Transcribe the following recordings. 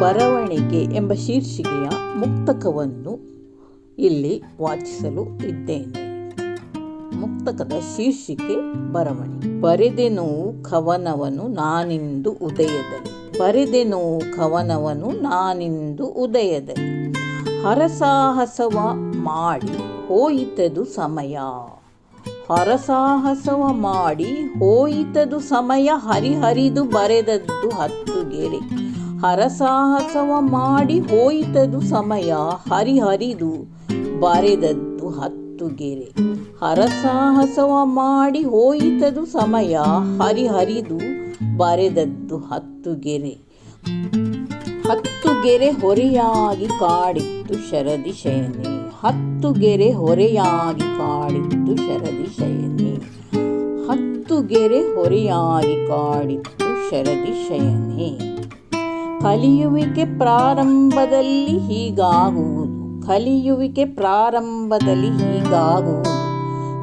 ಬರವಣಿಗೆ ಎಂಬ ಶೀರ್ಷಿಕೆಯ ಮುಕ್ತಕವನ್ನು ಇಲ್ಲಿ ವಾಚಿಸಲು ಇದ್ದೇನೆ. ಮುಕ್ತಕದ ಶೀರ್ಷಿಕೆ ಬರವಣಿಗೆ. ಬರೆದೆನೋ ಕವನವನು ನಾನಿಂದು ಉದಯದಲ್ಲಿ. ಬರೆದೆನೋ ಕವನವನು ನಾನಿಂದು ಉದಯದಲ್ಲಿ. ಹರಸಾಹಸವ ಮಾಡಿ ಹೋಯಿತದು ಸಮಯ. ಹರಸಾಹಸವ ಮಾಡಿ ಹೋಯಿತದು ಸಮಯ ಹರಿಹರಿದು ಬರೆದದ್ದು ಹತ್ತು ಗೆರೆ. ಹರಸಾಹಸವ ಮಾಡಿ ಹೋಯಿತದು ಸಮಯ ಹರಿಹರಿದು ಬರೆದದ್ದು ಹತ್ತು ಗೆರೆ ಹರಸಾಹಸವ ಮಾಡಿ ಹೋಯಿತದು ಸಮಯ ಹರಿಹರಿದು ಬರೆದದ್ದು ಹತ್ತು ಗೆರೆ ಹತ್ತು ಗೆರೆ ಹೊರೆಯಾಗಿ ಕಾಡಿತ್ತು ಶರದಿ ಶಯನೆ. ಹತ್ತು ಗೆರೆ ಹೊರೆಯಾಗಿ ಕಾಡಿತ್ತು ಶರದಿ ಶಯನೆ. ಹತ್ತು ಗೆರೆ ಹೊರೆಯಾಗಿ ಕಾಡಿತ್ತು ಶರದಿ ಶಯನೆ. ಕಲಿಯುವಿಕೆ ಪ್ರಾರಂಭದಲ್ಲಿ ಹೀಗಾಗುವುದು. ಕಲಿಯುವಿಕೆ ಪ್ರಾರಂಭದಲ್ಲಿ ಹೀಗಾಗುವುದು.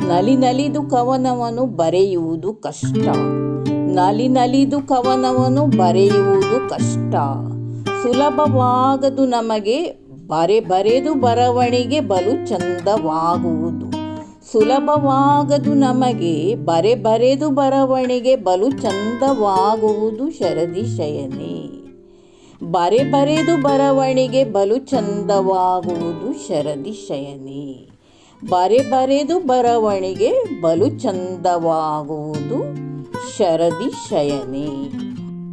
ನಲಿ ನಲಿದು ಕವನವನ್ನು ಬರೆಯುವುದು ಕಷ್ಟ. ನಲಿ ನಲಿದು ಕವನವನ್ನು ಬರೆಯುವುದು ಕಷ್ಟ. ಸುಲಭವಾಗದು ನಮಗೆ ಬರೆ ಬರೆದು ಬರವಣಿಗೆ ಬಲು ಚಂದವಾಗುವುದು. ಸುಲಭವಾಗದು ನಮಗೆ ಬರೆ ಬರೆದು ಬರವಣಿಗೆ ಬಲು ಚಂದವಾಗುವುದು ಶರದಿ ಶಯನೆ ಬರೆ ಬರೆದು ಬರವಣಿಗೆ ಬಲು ಚಂದವಾಗುವುದು ಶರದಿ ಶಯನೆ. ಬರೆ ಬರೆದು ಬರವಣಿಗೆ ಬಲು ಚಂದವಾಗುವುದು ಶರದಿ ಶಯನೆ.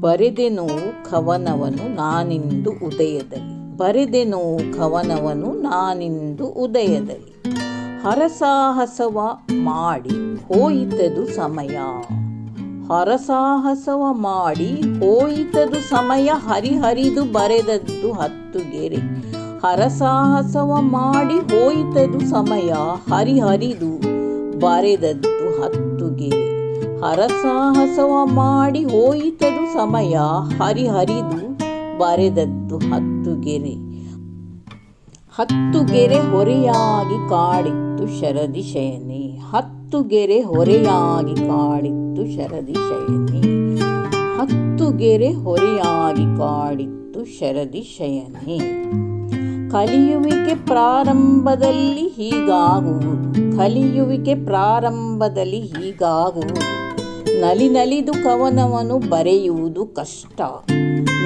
ಬರೆದೆನು ಕವನವನು ನಾನಿಂದು ಉದಯದಲ್ಲಿ. ಬರೆದೆನು ಕವನವನು ನಾನಿಂದು ಉದಯದಲ್ಲಿ. ಹರಸಾಹಸವ ಮಾಡಿ ಹೋಯಿತದು ಸಮಯ. ಹರಸಾಹಸವ ಮಾಡಿ ಹೋಯಿತದು ಸಮಯ ಹರಿಹರಿದು ಬರೆದದ್ದು ಹತ್ತು ಗೆರೆ ಹರಸಾಹಸವ ಮಾಡಿ ಹೋಯಿತದು ಸಮಯ ಹರಿಹರಿದು ಬರೆದದ್ದು ಹತ್ತು ಗೆರೆ ಹರಸಾಹಸವ ಮಾಡಿ ಹೋಯಿತದು ಸಮಯ ಹರಿಹರಿದು ಬರೆದದ್ದು ಹತ್ತು ಗೆರೆ ಹತ್ತು ಗೆರೆ ಹೊರೆಯಾಗಿ ಕಾಡಿತ್ತು ಶರದಿ ಶಯನೆ ಹತ್ತು ಗೆರೆ ಹೊರೆಯಾಗಿ ಕಾಡಿತ್ತು ಶರದಿ ಶಯನಿ. ಹತ್ತು ಗೆರೆ ಹೊರೆಯಾಗಿ ಕಾಡಿತ್ತು ಶರದಿ ಶಯನಿ. ಕಲಿಯುವಿಕೆ ಪ್ರಾರಂಭದಲ್ಲಿ ಹೀಗಾಗುವುದು, ಕಲಿಯುವಿಕೆ ಪ್ರಾರಂಭದಲ್ಲಿ ಹೀಗಾಗುವುದು. ನಲಿ ನಲಿದು ಕವನವನ್ನು ಬರೆಯುವುದು ಕಷ್ಟ,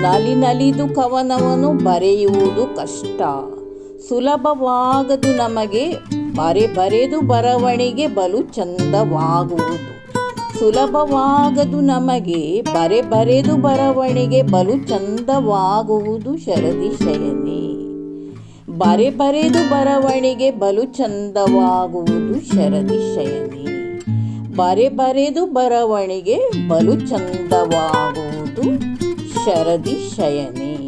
ನಲಿ ನಲಿದು ಕವನವನ್ನು ಬರೆಯುವುದು ಕಷ್ಟ. ಸುಲಭವಾಗದು ನಮಗೆ ಬರೆ ಬರೆದು ಬರವಣಿಗೆ ಬಲು ಚಂದವಾಗುವುದು. ಸುಲಭವಾಗದು ನಮಗೆ, ಬರೆ ಬರೆದು ಬರವಣಿಗೆ ಬಲು ಚಂದವಾಗುವುದು ಶರದಿ ಶಯನಿ. ಬರೆ ಬರೆದು ಬರವಣಿಗೆ ಬಲು ಚಂದವಾಗುವುದು ಶರದಿ ಶಯನಿ. ಬರೆ ಬರೆದು ಬರವಣಿಗೆ ಬಲು ಚಂದವಾಗುವುದು ಶರದಿ ಶಯನೆ.